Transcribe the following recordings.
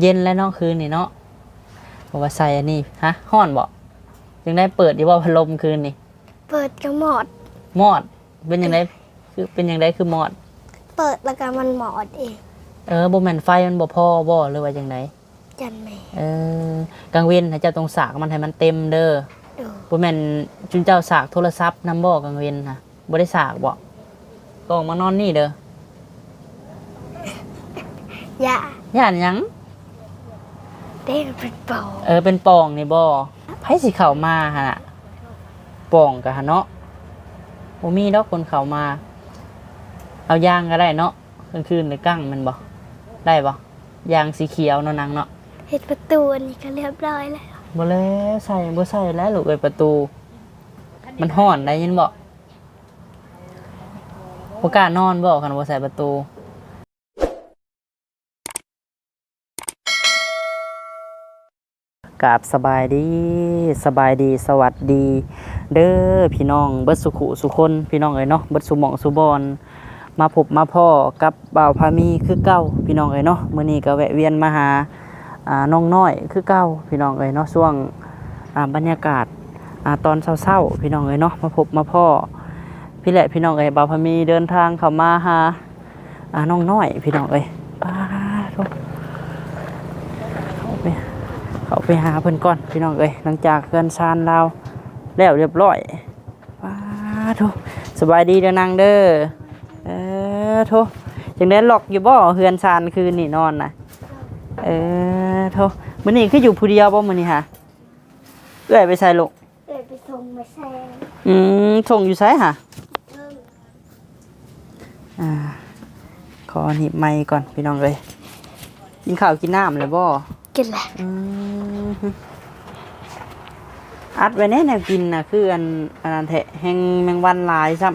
เย็นแล้วเนาะคืนนี่เนาะบอกว่าใส่อันนี้ฮะห้อนบ่ยังได้เปิดอยู่บ่พัดลมคืนนี่เปิดกระหมอดมอด เป็นยังไงคือเป็นยังไงคือมอด เปิดแล้วก็มันหมอดเองเออบ่แม่นไฟมันบ่พอบ่หรือว่าจังไดจันแม่เออกลางเว้นให้เจ้าต้องสากมันให้มันเต็มเด้อดูบ่แม่นจุนเจ้าสากโทรศัพท์นำบ่กลางเว้นค่ะบ่ได้สากบ่ก็ออกมานอนนี่เด้อยาย่านหยัง เด้เป็นเป่าเออเป็นปล่องนี่บ่ไผสิเข้ามาหั่นน่ะปล่องกะหั่นเนาะบ่มีดอกคนเข้ามา เอายางก็ได้เนาะกลางคืนในกั้งมันบ่ได้บ่ยางสีเขียวเนาะนางเนาะเห็ดประตูอันนี้ก็เรียบร้อยแล้วบ่แล้วใส่บ่ใส่แล้วลูกเอ้ยประตู มันห้อนได้ยินบ่บ่กล้านอนบ่คันบ่ใส่ประตู กราบสบายดีสบายดีสวัสดี เด้อพี่น้องเบิดสุขุสุคนพี่น้องเอ้ยเนาะเบิดสุหมองสุบอนมาพบมาพ่อกับบ่าวพามีคือเก้าพี่น้องเอ้ยเนาะมื้อนี้ก็แวะเวียนมาหาอ่าน้องน้อยคือเก้าพี่น้องเอ้ยเนาะช่วงอ่าบรรยากาศอ่าตอนเช้าๆพี่น้องเอ้ยเนาะมาพบมาพ่อพี่แหละพี่น้องเอ้ยบ่าวพามีเดินทางเข้ามาหาอ่าน้องน้อยพี่น้องเอ้ยป้าโทเข้าไป เขาไป หาเพิ่นก่อนพี่น้องเอ้ยหลังจากเพื่อนซานเราแล้วเรียบร้อยว้าโทสบายดีเด้อนางเด้อเออโทจังได้หลอกอยู่บ่เฮือนซานคืนนี่นอนน่ะเออโทมื้อนี้คืออยู่ผู้เดียวบ่มื้อนี้ฮะเอ้อยไปใส่ลูกเอ้ยไปส่งมาแซงอืมส่งอยู่ไสฮะเพิ่มอ่าขอหนีบไมค์ก่อนพี่น้องเอ้ยกินข้าวกินน้ำเลยบ่ กินแหละอืมอัดไว้แน่แนวกินนะคืออันอันนั้นแทะแหงแมงวันหลายซ้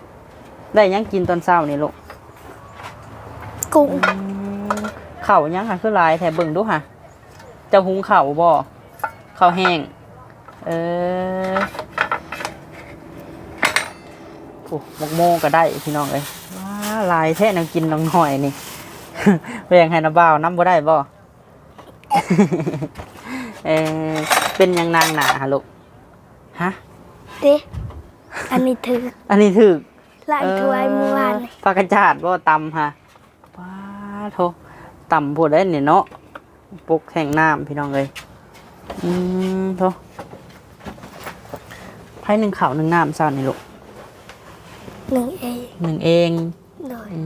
ำได้หยังกินตอนเช้านี่ลูกกุ้งเข่าวยังค่ะคือหลายแถเบิ่งดูค่ะเจะหุงเข่าวบ่ข้าวแห้ง เออโอ้มกโมก็ได้พี่น้องเอ้ยว้าหลายแท้แนวกินน้องหน่อยนี่ แบ่งให้นาบ่าวน้ำบ่ได้บ่ เออเป็นหยังนางหนาฮะลูกฮะ เด้อันนี้ถืออันนี้ถือล้างถ้วยเมื่อวานนี่ปากกระจาดบ่ตำฮะว้าโทตำพูดได้เนี่ยเนาะปกแห่งน้ำพี่น้องเลยอืมโทไพ่หนึ่งข่าวหนึ่งน้ำซาวนี่ลูกหนึ่งเองหนึ่งเองโดยอื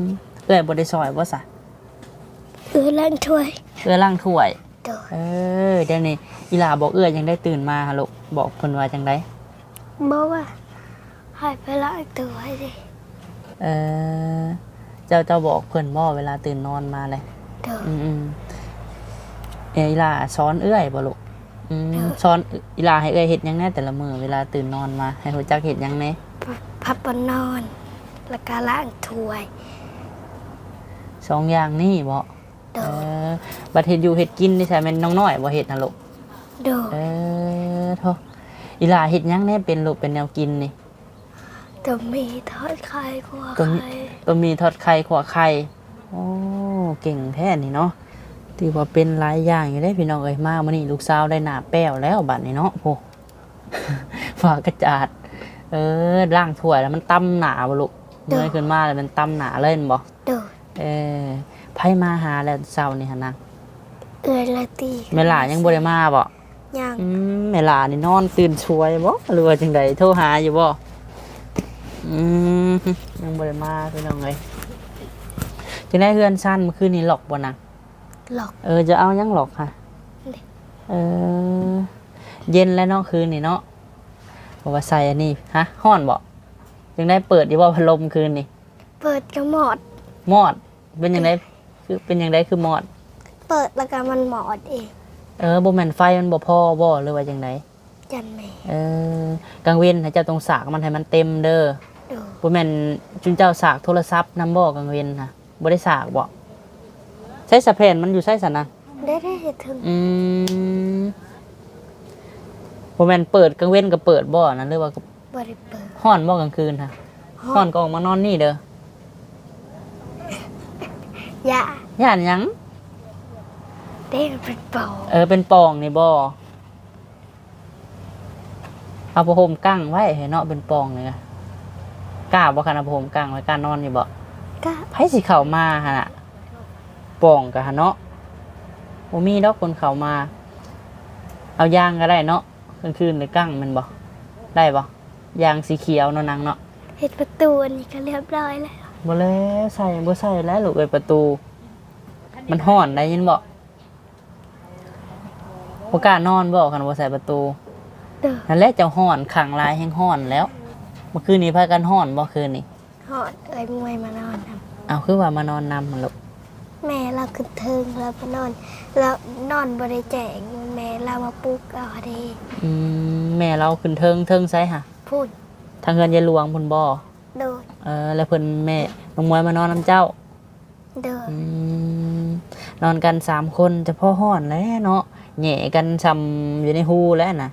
มเอื้อยบไดซอยบ่สะเออล้างถ้วย เอื้อยล่างถ้วย โดยเออเดี๋ยวนี้อีหลาบอกเอื้อยยังได้ตื่นมาฮะลูกบอกเพิ่นว่าจังไดบอกว่าให้ไปล้างตัวให้ดิเออเจ้าเจ้าบอกเพิ่นบ่เวลาตื่นนอนมาเลย โดย อืมอืมเอออีหลาสอนเอื้อยบ่ลูกอืมเออสอนอีหลาให้เอื้อยเฮ็ดหยังแน่แต่ละมื้อเวลาตื่นนอนมาให้รู้จักเฮ็ดหยังแน่พับปนอน แล้วก็ล้างถ้วยสองอย่างนี่บ่ โดเอยอบัดเฮ็ดอยู่เฮ็ดกินนี่ใช่แม่นน้องน้อยบ่เฮ็ดน่ะลูกโดเอยอโทอีหลาเฮ็ดหยังแน่เป็นลูกเป็นแนวกินนี่ จะมีทอดไข่ขัวตรงไข่ตัวมีทอดไข่ขัวไข่ โอ้ เก่งแท้นี่เนาะถือว่าเป็นหลายอย่างอยู่ได้พี่น้องเอ้ยมามื้อนี้ลูกสาวได้หน้าแป้วแล้วบัดนี้เนาะโหฝากระจาด เออล่างถ้วยแล้วมันตำหนาบ่ลูกเงยขึ้นมาแล้วมันตำหนาเล่นบ่ โดยเออ ไผมาหาแล้วเช้านี่หั่นนะเอือละตีแม่หลายังบ่ได้มาบ่ยังอืมแม่หลานี่นอนตื่นช่วยบ่หรือว่าจังไดโทรหาอยู่บ่อืมยังบ่ได้มาพี่น้องเอ้ยจังได้เฮือนสั้นเมื่อคืนนี้หลอกบ่นะหลอกเออจะเอายังหลอกค่ะนี่เออ เย็นแล้วเนาะคืนนี่เนาะบอกว่าใส่อันนี้ฮะห้อนบ่ยังได้เปิดอยู่บ่พัดลมคืนนี่เปิดกระหมอด มอด เป็นยังไง คือเป็นยังไงคือมอด เปิดแล้วก็มันหมอดเองเออบ่แม่นไฟมันบ่พอบ่หรือว่าจังไดจันแม่เออกลางเว้นให้เจ้าต้องสากมันให้มันเต็มเด้อดูบ่แม่นจุนเจ้าสากโทรศัพท์นำบ่กลางเว้นค่ะบ่ได้สากบ่ใช้สะเพนมันอยู่ใช้สันนะได้ได้เห็นถึงอืมบ่แม่นเปิดกลางเว้นก็เปิดบ่นะหรือว่าบริเปิดฮ้อนบ่กลางคืนค่ะฮ้อนก็ออกมานอนนี่เด้อ ยาย่านหยังเด้มันเป็นเป่าเออเป็นปองนี่บ่เอาผ้าห่มกั้งไว้ให้เนาะเป็นปองเลยนะกล้าบ่คันเอาผ้าห่มกั้งไว้กล้านอนอยู่บ่ก็ไผสิเข้ามาหั่นน่ะปองกะหั่นเนาะบ่มีดอกคนเข้ามา เอายางก็ได้เนาะกลางคืนหรือกั้งมันบ่ได้บ่ยางสีเขียวเนาะนางเนาะเห็ดประตูอันนี้ก็เรียบร้อยแล้ว บ่แล้วใส่บ่ใส่แล้วลูกเอ้ยประตู มันฮ้อนได้ยินบ่บ่กล้านอนบ่คันบ่ใส่ประตูเด้อนั่นแหละเจ้าฮ้อนขังลายแห้งฮ้อนแล้ว เมื่อคืนนี้พากันฮ้อนบ่คืนนี้หอดเอ้ยมวยมานอนนอ้าวคือว่ามานอนนำมันลูกำแม่เราขึ้นเทิงเราไปนอนแล้วนอนบริแจงแม่เรามาปลุกเอาดีอืมแม่เราขึ้นเทิงเทิงไสหะพูดทางเงินยายหลวงพุ่นบ่ โดยเออแล้วเพิ่นแม่น้องมวยมานอนนํเจ้าเด้ออืมนอนกันสามคนจะพ่อห้อนแล้วเนาะแหย่กันซำอยู่ในหูแล้วน่ะ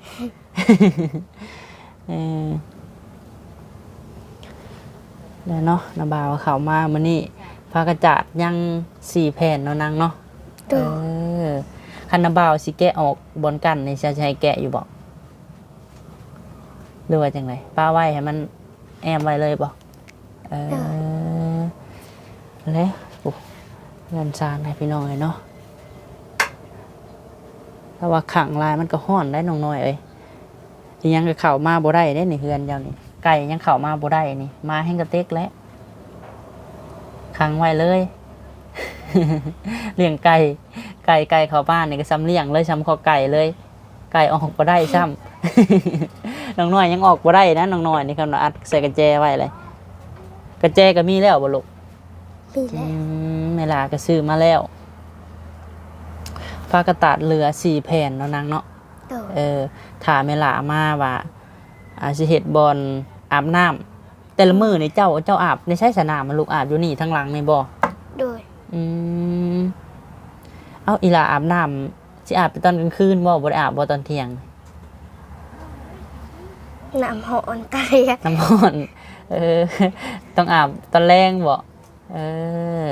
เออแล้วเนาะนาบาวเขามามื้อนี้พากระจาดยังสี่แผ่นเนาะนางเนาะเด้อเออคันนาบาวสิแกะออกบนกันนี่จะใช้แกะอยู่บ่หรือว่าจังไดป้าไว้ให้มัน แอมไว้เลยบ่เออแล้วโอ้เงินซานให้พี่น้องเลยเนาะแต่ว่าขังลายมันก็ห้อนได้น้องน้อยเอ้ยอีหยังก็เข้ามาบ่ได้เด้นี่เฮือนเจ้านี่ไก่ยังเข้ามาบ่ได้นี่ มาแห้งกระเต็กแล้วขังไว้เลยเลี้ยงไก่ไก่ไก่เข้าบ้านนี่ก็ซ้ำเลี้ยงเลยซ้ำขอไก่เลย ไก่ออกบ่ได้ซ้ำ น้องน้อยยังออกบ่ได้นะน้องน้อยนี่คำว่าอัดใส่กระแจไว้เลยกระแจก็มีแล้วบ่ลูกมีอืแล้วมเวลาก็ซื้อมาแล้วฟ้ากระตาดเหลือสี่แผ่นเนาะนางเนาะเด้อเออถามเวลามาว่าอาสิเฮ็ดบอลอาบน้ำแต่ละมื้อนี่เจ้าเจ้าอาบในใช้สนามมันลูกอาบอยู่นี่ทั้งหลังนี่บ่โดยอืมเอาอีหลาอาบน้ำสิอาบไปตอนกลางคืนบ่บ่ได้อาบบ่ตอนเที่ยง น้ำหอนตะเรียกน้ำร้อนเออ ต้องอาบตอนแรงบ่เออ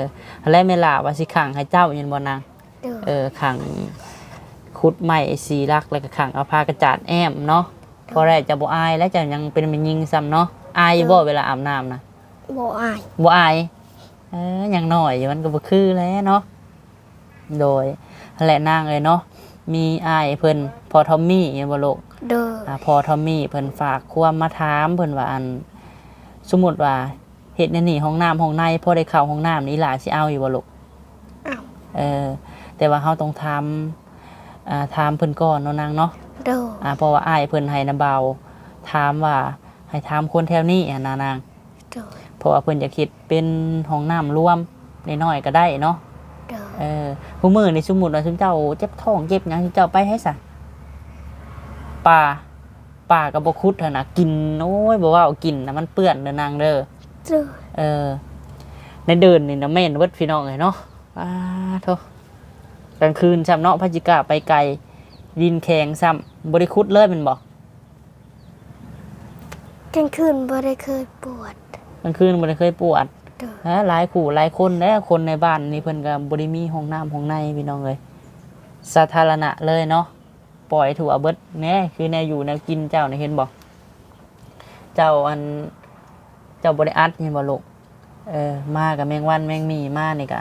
แล้วเวลาว่าสิขังให้เจ้าเห็นบ่นางเด้อเออขังคุดไม้สีรักแล้วก็ขังเอาผ้ากระจาดแอมเนาะพอแรกจะบ่อายแล้วจะยังเป็นมันยิงซ้ำเนาะอายอยู่บ่เวลาอาบน้ำนะบ่อายบ่อายเออยังน้อยอยู่มันก็บ่คือแล้วเนาะโดยนั่นแหละนางเลยเนาะมีอายเพิ่นพอทอมมี่เห็นบ่ลูก เด้ออ่าพอทอมมี่เพิ่นฝากความมาถามเพิ่นว่าอัน สมมุติว่าเฮ็ดในนี่ห้องน้ำห้องในพอได้เข้าห้องน้ำนี่หลานสิเอาอยู่บ่ลูกอ้าวเออแต่ว่าเฮาต้องทำอ่าถามเพิ่นก่อนเนาะนางเนาะเด้ออ่าเพราะว่าอ้ายเพิ่นให้นาเบาถามว่าให้ถามคนแถวนี้อะนานางเด้อเพราะว่าเพิ่นจะคิดเป็นห้องน้ำรวมน้อยๆก็ได้เนาะเด้อเออผู้มื้อนี่สมมุติว่าซุมเจ้าเจ็บท้องเจ็บหยังซุมเจ้าไปให้ซะ ป่าป่าก็บ่คุดหั่นน่ะกินโอ้ยบ่ว่าเอากินนะมันเปื้อนเด้อนางเด้อเด้อเออ ในเดินนี่นะแม่นเวิดพี่น้องเลยเนาะอ้าโทกลางคืนซ้ำเนาะพระจิกาไปไกลดินแข็งซ้ำบริคุดเลยแมันบอกกลางคืนบ่ได้เคยปวดกลางคืนบริเคยปวดเด้อฮะหลายขู่หลายคนแล้วคนในบ้านนี่เพิ่นก็บริมีห้องน้ำห้องในพี่น้องเลยสาธารณะเลยเนาะ ปล่อยถั่วเบิดแน่คือแนวอยู่แนวกินเจ้านี่เห็นบอกเจ้าอันเจ้าบริอัดเห็นบ่ลูกเออมากับแมงวันแมงมีมานี่กะ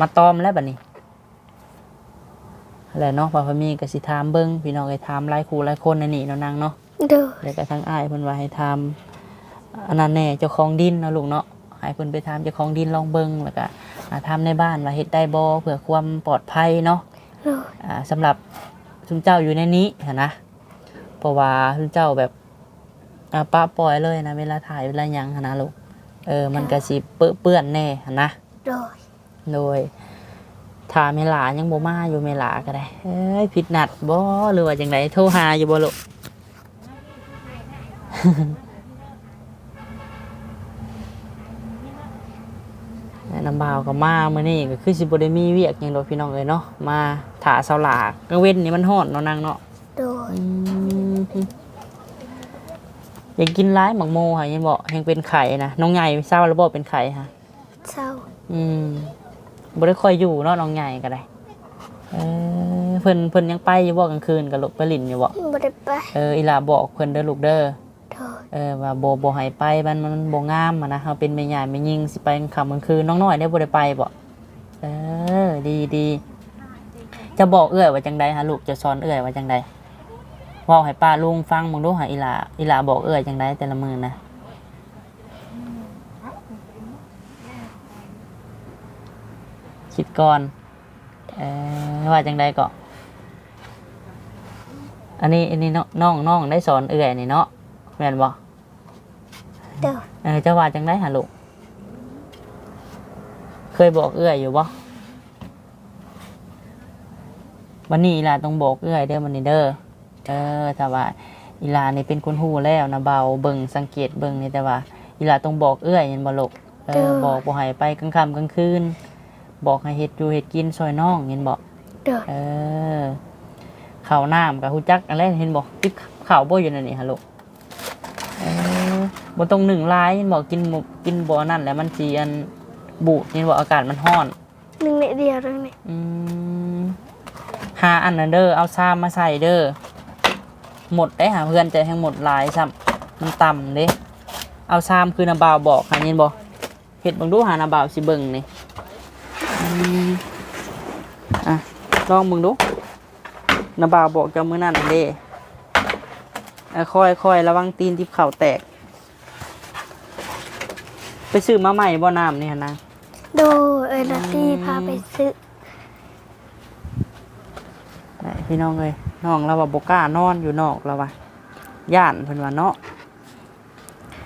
มาตอมแล้วบัดนี้แล้วเนาะพ่อพมีก็สิถามเบิ่งพี่น้องไอ้ถามหลายคู่หลายคนในนี่เนาะนางเนาะเด้อแล้วก็ทั้งอ้ายเพิ่นว่าให้ทำอันนั้นแน่เจ้าของดินเนาะลูกเนาะให้เพิ่นไปทำเจ้าของดินลองเบิ่งแล้วก็อ่าทำในบ้านว่าเฮ็ดได้บ่เพื่อความปลอดภัยเนาะเด้ออ่าสำหรับ ซุมเจ้าอยู่ในนี้หั้นนะเพราะว่าซุมเจ้าแบบอ่าปะปล่อยเลยนะเวลาถ่ายเวลาหยังหั้นนะลูกเออมันก็สิเปื้อนเปื้อนแน่หั้นนะเด้อโดยถ้าเมหลายังบ่มาอยู่เมหลาก็ได้เอ้ยผิดนัดบ่หรือว่าจังไดโทรหาอยู่บ่ลูกแนะนำบ่าวก็มามื้อนี้ก็คือสิบ่ได้มีเวียกหยังดอกพี่น้องเอ้ยเนาะมาถาเสาหลากกลางเว้นนี่มันร้อนเนาะนางเนาะเด้ออืมอยากกินร้ายหมักโมค่ะยังบอกยังเป็นไข่นะน้องใหญ่เศร้าแล้วบอกเป็นไข่ค่ะ เศร้าอืมบ่ได้ค่อยอยู่เนาะน้องใหญ่ก็ได้เออเพิ่นเพิ่นยังไปอยู่บ่กลางคืนกับลูกไปลินอยู่บ่บ่ได้ไปเอออีหลาบอกเพิ่นเด้อลูกเด้อโดยเออว่าบ่บ่ให้ไปมันมันบ่งามอะนะเฮาเป็นแม่ใหญ่แม่ยิงสิไปกลางค่ำกลางคืนน้องน้อยได้บ่ได้ไปบ่เออดีดี จะบอกเอื้อยว่าจังใดฮะลูกจะสอนเอื้อยว่าจังใดเว้าให้ป้าลุงฟังมึงดูหาอีหลาอีหลาบอกเอื้อยจังใดแต่ละมื้อนะคิดก่อนเออว่าจังใดก็อันนี้อันนี้น้องน้องน้องได้สอนเอื้อยนี่เนาะแม่นบ่โดยเออจะว่าจังได้หาลูก เคยบอกเอื้อยอยู่บ่ วันนี้อีหลาต้องบอกเอื้อยเด้อวันนี้เด้อเออถ้าว่าอีหลานี่เป็นคนหูแล้วนะเบาเบิ่งสังเกตเบิ่งนี่แต่ว่าอีหลาต้องบอกเอื้อยเห็นบ่ลูกเออบอกบ่ให้ไปกลางค่ำกลางคืน บอกให้เฮ็ดอยู่เฮ็ดกินซอยน้องเห็นบ่โดยเออข้าวน้ำกับฮู้จักอะไรเห็นบอกติ๊บข้าวบ่อยู่นั่นนี่ฮะลูกเออบ่ต้องหนึ่งลายเห็นบอกกินหมกกินบ่อนั่นแหล้วมันสิอันบูดเห็นบอกอากาศมันร้อนหนึ่งในเดียวเรื่องนี้อืม หาอันนั้นเด้อเอาซ้ำมาใส่เด้อหมดได้หาเพื่อนใจแห่งหมดหลายซ้ำมันต่ำเด้เอาซ้ำคือนาบาวบอกค่ะเห็นบ่เฮ็ดเบิ่งดูหานาบาวสิเบิ่งนี่อะลองเบิ่งดูนาบาวบอกจ้ามือนั่นเด้เอ้อค่อยค่อยระวังตีนที่เข่าแตก ไปซื้อมาใหม่บ่อน้ำนี่หั่นะดยเอลาตี้พาไปซื้อ ได้ พี่น้องเลยน้องเราว่าบกล้านอนอยู่นอกเราว่าย่านเพิ่นว่าเนาะ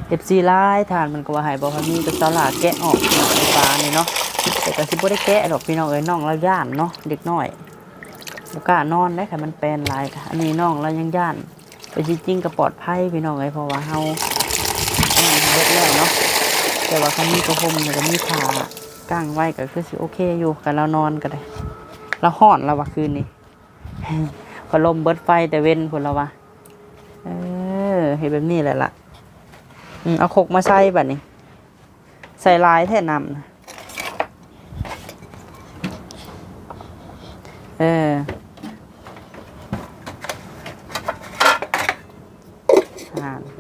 เอฟซีไล่ทานมันก็ว่าให้บ่พามีกับสลาแกะออกนาะไฟฟ้านี่เนาะแต่ก็สิบ่ได้แกะดอกพี่น้องเอ้ยน้องเราย่านเนาะเด็กน้อยบกล้านอนได้ค่ะมันเป็นลายค่ะอันนี้น้องเรายังย่านแต่จริงๆก็ปลอดภัยพี่น้องเอ้ยเพราะว่าเฮาเฮ็ดแล้วเนาะแต่ว่าเขามีกระพรมแล้วก็มีผ้ากางไว้ก็คือสิโอเคอยู่กันเรานอนก็ได้เราฮ้อนแล้วว่าคืนนี้ พัดลมเบิดไฟแต่เว้นผลละวะเออเห็นแบบนี้แหละล่ะอืมเอาขกมาใส่แบบนี้ ใส่ลายแท่นำนะเออ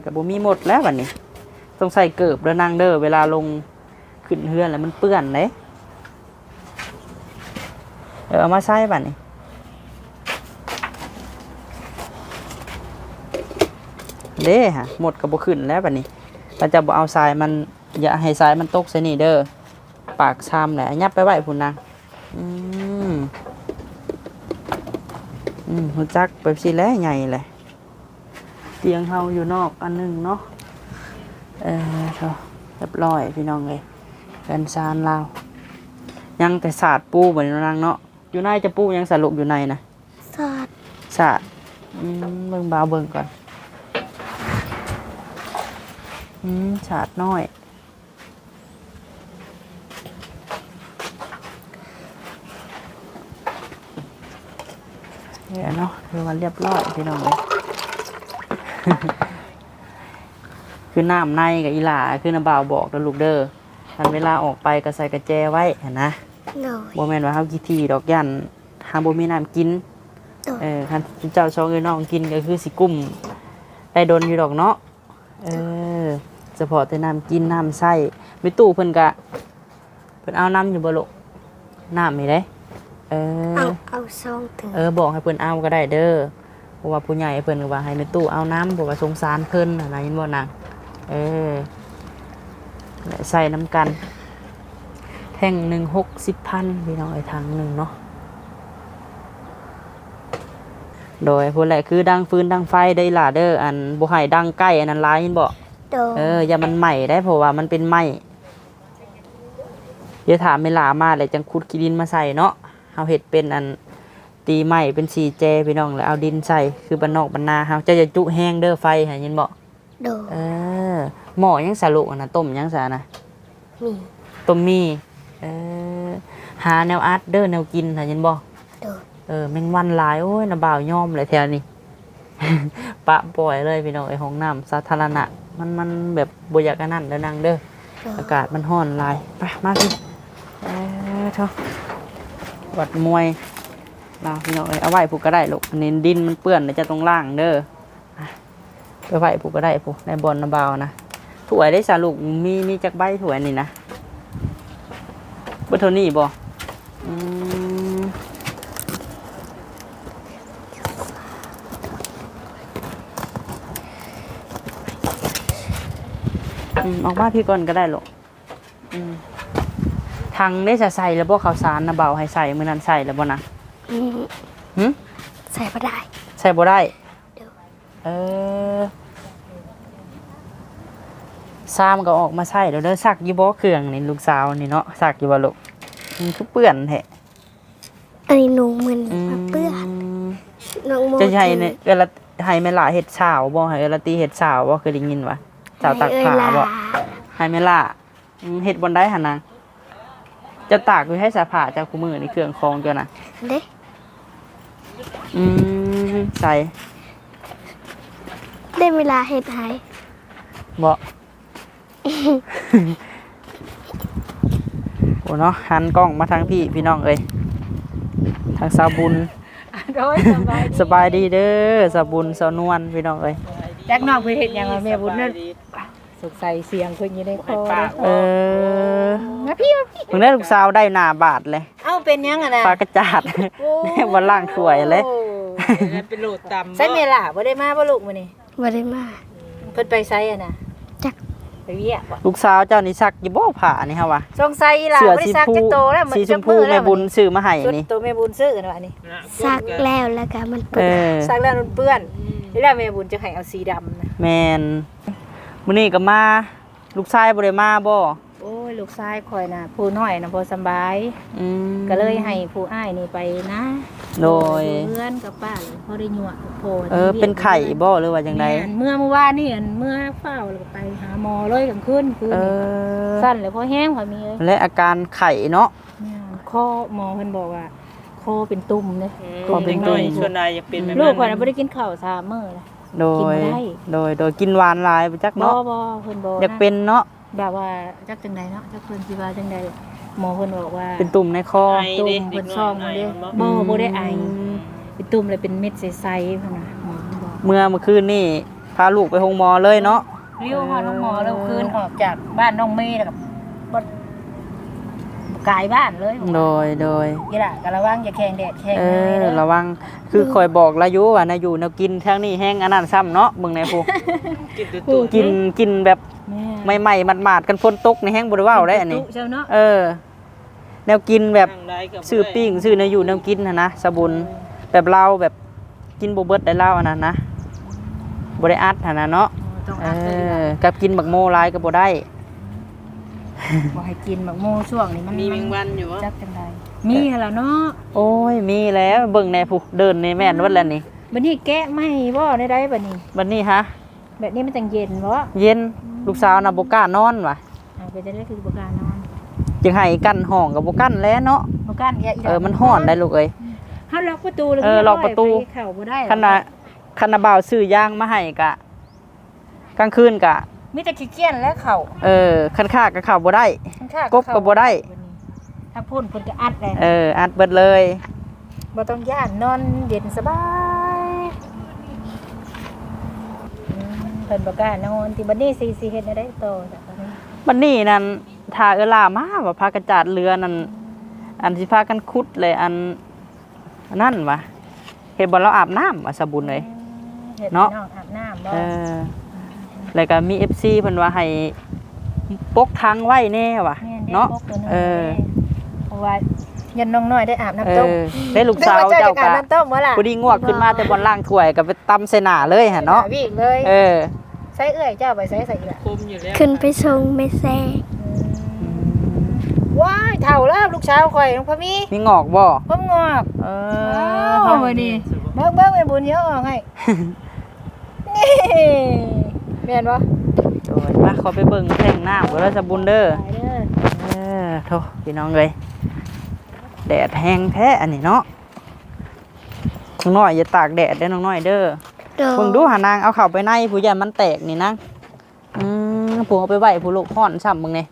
กับบมีหมดแล้ววันนี้ ต้องใส่เกิบแล้วนางเด้อเวลาลงขึ้นเฮือนแล้วมันเปื้อนเลย เออเอามาใส่บัดนี้ เด้ฮะหมดกระบขึ้นแล้วแบบนี้เราจะบเอาทรายมันอย่าให้ทรายมันตกใส่นี่เด้อปากชามแหละยับไปไว้พุ่นนางอืมอืมหูจักไปสิแล้วใหญ่เลยเตียงเฮาอยู่นอกอันหนึงเนาะเออเถอะเรียบร้อยพี่น้องเลยเป็นซานเราวยังแต่ศาสตร์ปูเหมือนนางเนาะอยู่ในจะปูยังสรุปอยู่ในนะสาดศาสตร์ อืมเบิ่งบาวเบิ่งก่อน อืมฉาดน้อยเดี๋ยวเนาะคือวันเรียบร้อยพี่น้องเลยคือน้ำในกับอีหลาคือน้าบ่าวบอกแล้วลูกเด้อทันเวลาออกไปก็ใส่กระแจไว้เห็นนะโดย บ่แม่นว่าเฮากี่ทีดอกยันหาบ่มีน้ำกินโดย เออคันเจ้าชองเอ้ยน้องกินก็คือสิกุ้มได้โดนอยู่ดอกเนาะเออเฉพาะแต่น้ำกินน้ำใส่ไปตู้เพิ่นกะเพิ่นเอาน้ำอยู่บ่ลูกน้ำมีได้เออเอาเอาซองถึงเออบอกให้เพิ่นเอาก็ได้เด้อเพราะว่าผู้ใหญ่เพิ่นก็ว่าให้ในตู้เอาน้ำเพราะว่าสงสารเพิ่นน่ะนะยินบ่นางเออและใส่น้ำกัน แท่งหนึ่งหกสิบพันพี่น้องไอ้ทางหนึ่งเนาะ โดยผู้แหละคือดังฟืนดังไฟได้ล่ะเด้ออันบ่ให้ดังใกล้อันนั้นหลายยินบ่โดยเอออย่ามันใหม่ได้เพราะว่ามันเป็นไหม้เดี๋ยวถามเวลามาเลยจังขุดกีดินมาใส่เนาะเฮาเฮ็ดเป็นอันตีไหม้เป็นสีแจพี่น้องแล้วเอาดินใส่คือบ้านนอกบ้านนาเฮาเจะจะจุแห้งเด้อไฟหายินบ่โดยเออหม้อยังสะลุอันนะต้มยังสะนะมีต้มมีเออหาแนวอัดเด้อแนวกินหายินบ่โดย เออแมงวันหลายโอ้ยน่ะบ่าวยอมเลยแถวนี้ ปะปล่อยเลยพี่น้องไอ้ห้องน้ำสาธารณะ มันมันแบบบ่อยากอันนั้นเด้อนางเด้อโดยอากาศมันร้อนหลายไปมาสิเออเถอะวัดมวยเราพี่น้องเอ้ยเอาไว้ผูกก็ได้ลูกอันนี้ดินมันเปื้อนเดี๋ยวจะตรงล่างเด้ออะไปไว้ผูกก็ได้ผูกในบอลนะเบานะถั่วยได้สาลูกมีมีจักใบถั่วยนี่นะเบอร์โทนี่บ่อืม มออกมาพี่ก่อนก็ได้ลูกอืมทางได้จะใส่แล้วบ่ข้าวสารนะเบาให้ใส่มื้อนั้นใส่แล้วบ่นะอืมหึใส่บ่ได้ ใส่บ่ได้เดี๋ยวเออซ้ำก็ออกมาใส่เดี๋ยวเด้อซักอยู่บ่เครื่องนี่ลูกสาวนี่เนาะซักอยู่บ่ลูกมันคือเปื้อนแท้อันนี้หนูมันอืมมาเปื้อนน้องโมจะให้เนี่ยเวลาให้แม่ล่ะเฮ็ดสาวบ่ให้เวลาตีเฮ็ดสาวบ่เคยได้ยินวะ สาวตากผ้าบ่ให้แม่ล่ะอืมเฮ็ดบ่ได้หั่นนะจะตากไว้ให้สาผ้าจากคู่มือนี่เครื่องคองเจ้าน่ะเด้อืมใส่ได้เวลาเฮ็ดให้บ่โอ้เนาะหันกล้องมาทางพี่พี่น้องเอ้ยทางสาวบุญโดยสบายสบายดีเด้อสาวบุญสาวนวลพี่น้องเอ้ยจักน้องเพิ่นเฮ็ดหยังว่าแม่บุญนั่น สุขใส่เสียงเพิ่นอยู่ในคอเลยเออมาพี่มาพี่เพิ่งได้ลูกสาวได้หน้าบาทเลยเอ้าเป็นหยังอะนะปลากระจาดแม่บ่ล่างถ้วยเลย โอ้เป็นโหลดต่ำใส่แม่ล่ะบ่ได้มาบ่ลูกมื้อนี้บ่ได้มา เพิ่นไปไสอะนะจัก ไปเวียบ่ลูกสาวเจ้านี่ซักอยู่บ่ผ้านี่ฮะวะสงสัยล่ะเสื้อบ่ได้สีซักพูจักโตแล้วมันสีชมพูจักอแม่ล้วบุญซื้อมาให้ชุดนี่ตัวแม่บุญซื้อกันว่านี่ซักแล้วแล้วก็มันเอเปื้อนอซักแล้วมันเปื้อนแล้วแม่บุญจะให้เอาสีดำนะแมน มื้อนี้ก็มาลูกชายบ่ได้มาบ่โอ้ยลูกชายข่อยน่ะผู้น้อยน่ะบ่สำบาย อืมก็เลยให้ผู้อ้ายนี่ไปนะโดยอเพื่อนกับป้าเลยพอได้หยวกโผล่เออ เป็นไข่บ่หรือว่าจังไดแม่นเมื่อเมื่อวานนี่อันเมื่อเฝ้าแล้วก็ไปหาหมอเลยกลางคืนคืนเออ สั้นเลยพอแห้งพอมีเลยและอาการไข่เนาะ แม่นคอหมอเพิ่นบอกว่าคอเป็นตุ่มเลย ขอเป็นหตุ่น่มอยชวนนายอยากเป็นแบบลูนั้กนข่อยน่ะบ่ได้กินข้าวสามมื้อเลย โดกินยบ่ได้โดยโดยกินหวานหลายไปจักบ่เนาะบ่เพิ่นบอกอยากเป็นเนาะแบบว่าจักจังใดเนาะจักเพิ่นสิว่าจังใดหมอเพิ่นบอกว่าเป็นตุ่มในคอไอตุ่เด็มกเพิ่นน้ซ่อมไอเด้มันบ่บ่ได้ไอมเป็นตุ่มเลยเป็นเม็ดใสๆเพิ่นน่ะหมอเพิ่นบอกเมื่อเมื่อคืนนี่พาลูกไปโรงหมอเลยเนาะ เรียวฮอดหมอแล้วคืนออกจากบ้านน้องเมย์แล้วก็บ่ กลายบ้านเลยโดยโดยยี่ล่ะก็ระวังอย่าแข่งแดดแข่งเอน้ำอเด้อระวังคือคอยบอกละอยุว่านะอยู่แนวกินทางนี้แห้งอันนั้นซ้ำเนาะเบิ่งในผู้กินตัวตู้กินกินแบบแม่ใหม่ๆหมาดๆกันฝนตกในแห้งบ่ได้เว้าได้อันนี้เจ้าเนาะเออ แนวกินแบบนั่งได้กับซื้อปิ้งซื้อแนวอยู่แนวกินนะนะสะบุญแบบเราแบบกินบ่เบิดได้เล่าอันนั้นนะบ่ได้อัดหั่นน่ะเนาะต้องเออัดเลยอกับกินบักโมหลายก็บ่ได้ บ่ให้กินแบบโมช่วงนี้มันมีแมงวันอยู่วะจักจังไดมีล่ะเนาะโอ้ยมีแล้วเบิ่งในผู้เดินในแม่นวัดแล้วนี่บัดนี้แกะไม่บ่ได้ได้บัดนี้ บัดนี้ฮะ แบบนี้มันจังเย็นบ่เย็นลูกสาวน่ะบ่กล้านอนว่ะเอาไปจะได้คือบ่กล้านอนจึงให้กั้นห้องก็บ่กั้นแล้วเนาะบ่กล้านแกะเออมันฮ้อนได้ลูกเอ้ย เฮาล็อกประตูแล้วเออล็อกประตูไปเข้าบ่ได้คันน่ะคันน่ะบ่าวซื้อยางมาให้กะ กลางคืนกะ มีแต่ขี้เกียจและเข้าเออคันค่าก็เข้าบ่ได้ ข้างๆกบก็บ่ได้ ถ้าพ่นเพิ่นก็อัดเลยเอออัดเบิดเลย บ่ต้องย่านนอนเย็นสบายอืมเพิ่นบ่กล้านอนที่บัดนี้สิสิเฮ็ดได้ต่อจ้ะตอนนี้บัดนี้นั่นถ้าเออลามาว่าพากระจาดเรือนั่นอันสิพากันขุดเลยอันอันนั่นวะเฮ็ดบ่เราอาบน้ำว่าสะบุญเลย เฮ็ดเนาะให้องอาบน้ำบ่เออ แล้วก็มี FC เพิ่นว่าให้ปกทางไว้แน่ว่ะแม่นได้เนาะพกตัวหนึงเออเพราะว่ายันน้องน้อยได้อาบเอน้ำต้มอได้ลูกสาวเจ้าอาก็บน้ำต้มบ่ล่ะพอดีงวกขึ้นมาแต่บนล่างถ้วยก็ไปตำใส่หน้าเลยหั่นเนาะ วิ่งเลยเออ ใส่เอื้อยเจ้าไปใส่ใส่อีกละคุมอยู่แล้วขึ้นไปส่งไม่แซ่ว้ายเฒ่าแล้วลูกสาวข่อยน้องพะมีมีงอกบ่ ผมงอกเอเอ้าอมื้อนี้เบิ่งเบิ่งแม่บุญเยอะออกให้นี่ แม่นบ่โดยมาขอไปเบิ่งแท่งน้ำก็แล้วสะบุญเด้อไปเด้อเออโทพี่น้องเลยแดดแห้งแท้อันนี้เนาะน้องน้อยอย่าตากแดดเด้อน้องน้อยเด้อโดเพิ่งดูหานางเอาเข่าไปในผู้ใหญ่มันแตกนี่นะอืมผู้เอาไปไหวผู้ลูกห่อนช่ำมึงเนี่ย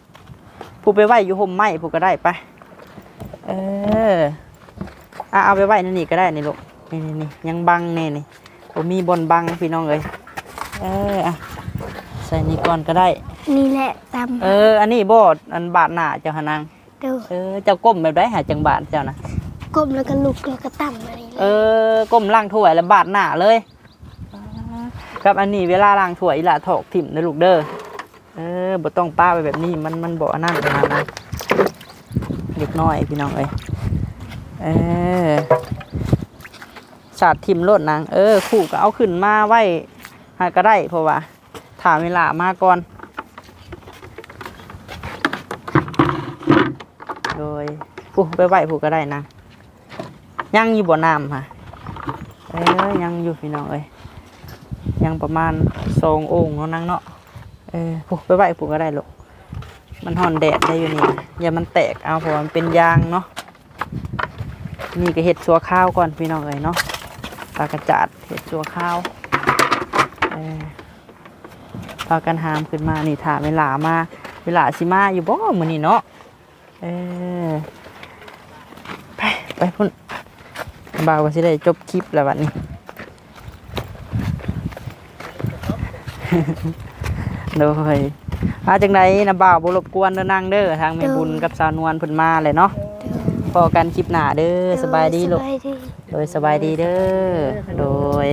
ผู้ไปไหวอยู่ห่มไม้ผู้ก็ได้ไปเอออะเอาไปไว้นั่นนี่ก็ได้นี่ลูกนี่นี่นี่ยังบังนี่นี่ผมมีบนบังพี่น้องเลยเอออะ ใส่นี่ก่อนก็ได้ นี่แหละตำเออ อันนี้บอดอันบาดหน้าเจ้าหานางเด้อเออเจ้าก้มแบบได้หาจังบาดเจ้านะก้มแล้วก็ลุกแล้วก็ต่ำอะไรเลเอยอก้มล่างถ้วยแล้วบาดหน้าเลยกับอันนี้เวลาล้างถ้วยอีหละถอกถิ่มนะลูกเด้อเออบ่ต้องป้าไปแบบนี้มันมันบ่อันนั่นขนาดนั้นเด็กน้อยพี่น้องเอ้ยเออสาดถิ่มโลดนางเออขู่ก็เอาขึ้นมาไว้หาก็ได้เพราะว่า ถามเวลามาก่อน โดยผู้ไปไหวผู้ก็ได้นะ ยังอยู่บ่อน้ำค่ะเอ้ยยังอยู่พี่น้องเอ้ยยังประมาณสองโอ่งเนาะนางเนาะเออผู้ไปไหวผู้ก็ได้ลูกมันห่อนแดดได้อยู่นี่อย่ามันแตกเอาเพราะว่ามันเป็นยางเนาะนี่ก็เห็ดชัวข้าวก่อนพี่น้องเอ้ยเนาะปลากระจาดเห็ดชัวข้าวเออ พากันหามขึ้นมานี่ถามเวลามา เวลาสิมาอยู่บ่มื้อนี้เนาะเออไปไปพุ่นบ่าวก็สิได้จบคลิปแล้ววันนี้โดยอาจังไดนะบ่าวบ่รบกวนเด้อนางเด้อทางแม่บุญกับสาวนวลเพิ่นมาเลยเนาะพอกันคลิปหน้าเด้อสบายดีลูกสบายดีโดยสบายดีเด้อโดย